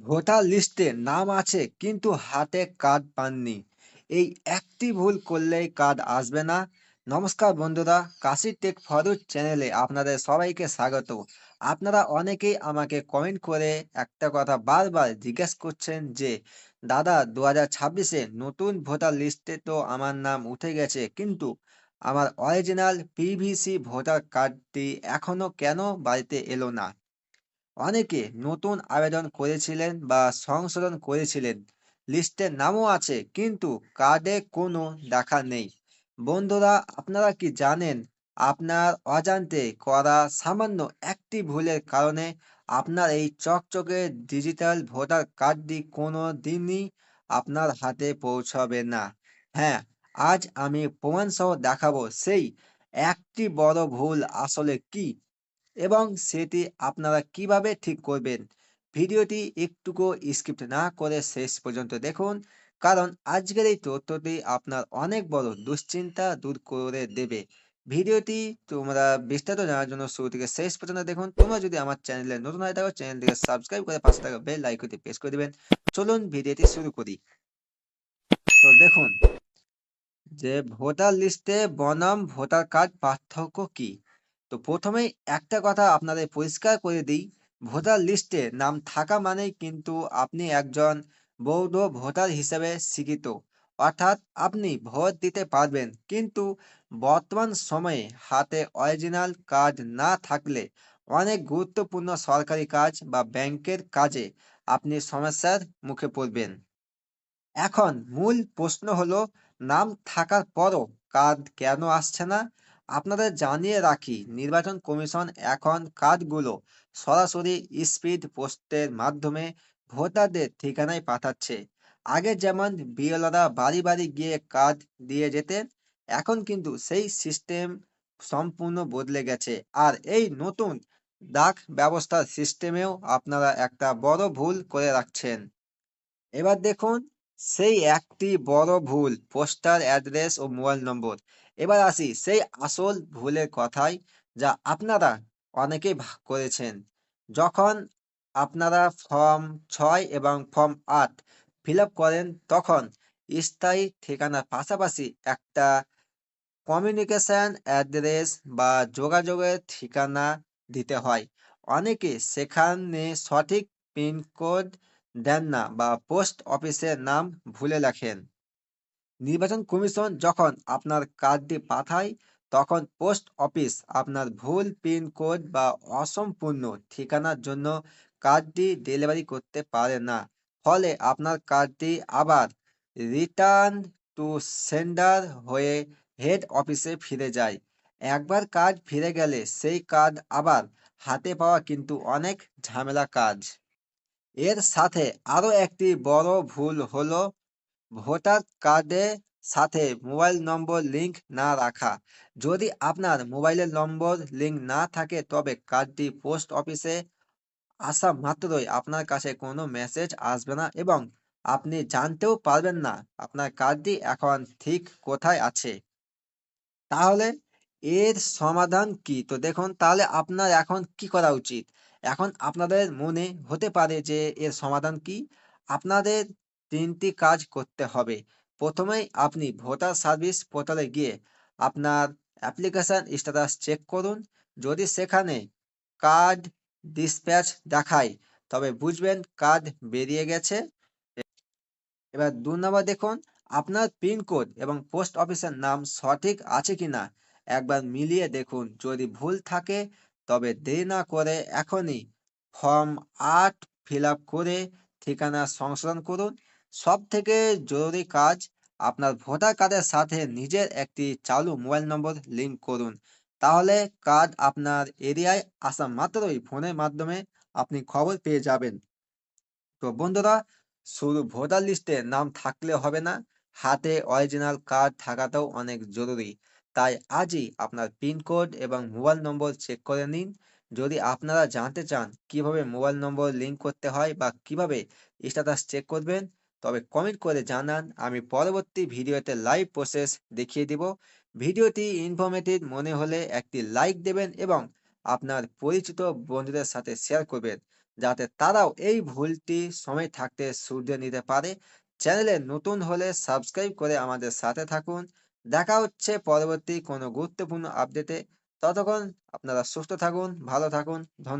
Voter লিস্টে নাম আছে, কিন্তু হাতে কার্ড পাননি। এই একটি ভুল করলেই কার্ড আসবে না। নমস্কার বন্ধুরা, কাশি টেক ফরুট চ্যানেলে আপনাদের সবাইকে স্বাগত। আপনারা অনেকেই আমাকে কমেন্ট করে একটা কথা বারবার জিজ্ঞেস করছেন যে, দাদা দু হাজার ছাব্বিশে নতুন ভোটার লিস্টে তো আমার নাম উঠে গেছে, কিন্তু আমার অরিজিনাল পিভিসি ভোটার কার্ডটি এখনও কেন বাড়িতে এলো না? অনেকে নতুন আবেদন করেছিলেন বা সংশোধন করেছিলেন। লিস্টের নামও আছে, কিন্তু কার্ডে কোনো দেখা নেই। বন্ধুরা, আপনারা কি জানেন, আপনার অজান্তে করা সামান্য একটি ভুলের কারণে আপনার এই চকচকে ডিজিটাল ভোটার কার্ডটি কোনো দিনই আপনার হাতে পৌঁছাবে না। হ্যাঁ আজ আমি প্রমাণসহ দেখাবো সেই একটি বড় ভুল আসলে কি? এবং সেটি আপনারা কীভাবে ঠিক করবেন? ভিডিওটি একটুকু স্কিপ না করে শেষ পর্যন্ত দেখুন, কারণ আজকের এই তথ্যটি আপনার অনেক বড় দুশ্চিন্তা দূর করে দেবে। ভিডিওটি তোমরা বিস্তারিত জানার জন্য শুরু থেকে শেষ পর্যন্ত দেখুন। তোমরা যদি আমার চ্যানেলে নতুন হয়ে থাকো, চ্যানেলটিকে সাবস্ক্রাইব করে পাশে থাকা বেল আইকনটি প্রেস করে দিবেন। চলুন ভিডিওটি শুরু করি। তো দেখুন, যে ভোটার লিস্টে বনাম ভোটার কার্ড পার্থক্য কি? তো প্রথমেই একটা কথা আপনাদের পরিষ্কার করে দিই, ভোটার লিস্টে নাম থাকা মানেই কিন্তু আপনি একজন বৌদ্ধ ভোটার হিসেবে স্বীকৃত। অর্থাৎ আপনি ভোট দিতে পারবেন, কিন্তু বর্তমান সময়ে হাতে অরিজিনাল কার্ড না থাকলে অনেক গুরুত্বপূর্ণ সরকারি কাজ বা ব্যাংকের কাজে আপনি সমস্যার মুখে পড়বেন। এখন মূল প্রশ্ন হলো, নাম থাকার পরও কার্ড কেন আসছে না? আপনাদের জানিয়ে রাখি, নির্বাচন কমিশন এখন কার্ডগুলো সরাসরি স্পিড পোস্টের মাধ্যমে ভোটারদের ঠিকানায় পাঠাচ্ছে। আগে যেমন বিএলওরা বাড়ি বাড়ি গিয়ে কার্ড দিয়ে যেতেন, এখন কিন্তু সেই সিস্টেম সম্পূর্ণ বদলে গেছে। আর এই নতুন ডাক ব্যবস্থার সিস্টেমেও আপনারা একটা বড় ভুল করে রাখছেন। এবার দেখুন, সেই একটি বড় ভুল পোস্টার অ্যাড্রেস ও মোবাইল নম্বর। এবার আসি সেই আসল ভুলের কথায় যা আপনারা অনেকেই করেছেন। যখন আপনারা ফর্ম ছয় এবং ফর্ম আট ফিল করেন, তখন স্থায়ী ঠিকানার পাশাপাশি একটা কমিউনিকেশন অ্যাড্রেস বা যোগাযোগের ঠিকানা দিতে হয়। অনেকে সেখানে সঠিক পিনকোড দেন না বা পোস্ট অফিসের নাম ভুলে লেখেন। নির্বাচন কমিশন যখন আপনার কার্ডটি পাঠায়, তখন পোস্ট অফিস আপনার ভুল পিন কোড বা অসম্পূর্ণ ঠিকানার জন্য কার্ডটি ডেলিভারি করতে পারে না। ফলে আপনার কার্ডটি আবার রিটার্ন টু সেন্ডার হয়ে হেড অফিসে ফিরে যায়। একবার কার্ড ফিরে গেলে সেই কার্ড আবার হাতে পাওয়া কিন্তু অনেক ঝামেলা কাজ। এর সাথে আরও একটি বড় ভুল হলো ভোটার কার্ডের সাথে মোবাইল নম্বর লিংক না রাখা। যদি আপনার মোবাইলের নম্বর লিংক না থাকে, তবে কার্ডটি পোস্ট অফিসে আসা মাত্রই আপনার কাছে কোনো মেসেজ আসবে না এবং আপনি জানতেও পারবেন না আপনার কার্ডটি এখন ঠিক কোথায় আছে। তাহলে এর সমাধান কি? তো দেখুন, তাহলে আপনার এখন কি করা উচিত? এখন আপনাদের মনে হতে পারে যে এর সমাধান কি? আপনাদের তিনটি কাজ করতে হবে। প্রথমেই আপনি ভোটার সার্ভিস পোর্টালে গিয়ে আপনার অ্যাপ্লিকেশন স্ট্যাটাস চেক করুন। যদি সেখানে কার্ড ডিসপ্যাচ দেখায়, তবে বুঝবেন কার্ড বেরিয়ে গেছে। এবার দু নম্বর দেখুন, আপনার পিনকোড এবং পোস্ট অফিসের নাম সঠিক আছে কি না একবার মিলিয়ে দেখুন, যদি ভুল থাকে, তবে দেরি না করে এখনই ফর্ম আট ফিল করে ঠিকানা সংশোধন করুন। সব থেকে জরুরি কাজ আপনার ভোটার কার্ডের সাথে নিজের একটি চালু মোবাইল নম্বর লিঙ্ক করুন। তাহলে কার্ড আপনার এরিয়ায় আসা মাত্রই ফোনের মাধ্যমে আপনি খবর পেয়ে যাবেন। তো বন্ধুরা, শুধু ভোটার লিস্টে নাম থাকলে হবে না, হাতে অরিজিনাল কার্ড থাকাটাও অনেক জরুরি। তাই আজই আপনার পিনকোড এবং মোবাইল নম্বর চেক করে নিন। যদি আপনারা জানতে চান কীভাবে মোবাইল নম্বর লিঙ্ক করতে হয় বা কীভাবে স্ট্যাটাস চেক করবেন তবে কমেন্ট করে জানান, আমি পরবর্তী ভিডিওতে লাইভ প্রসেস দেখিয়ে দিব। ভিডিওটি ইনফরমেটিভ মনে হলে একটি লাইক দেবেন এবং আপনার পরিচিত বন্ধুদের সাথে শেয়ার করবেন, যাতে তারাও এই ভুলটি সময় থাকতে শুধরে নিতে পারে। চ্যানেলে নতুন হলে সাবস্ক্রাইব করে আমাদের সাথে থাকুন। দেখা হচ্ছে পরবর্তী কোনো গুরুত্বপূর্ণ আপডেটে ততক্ষণ আপনারা সুস্থ থাকুন, ভালো থাকুন, ধন্যবাদ।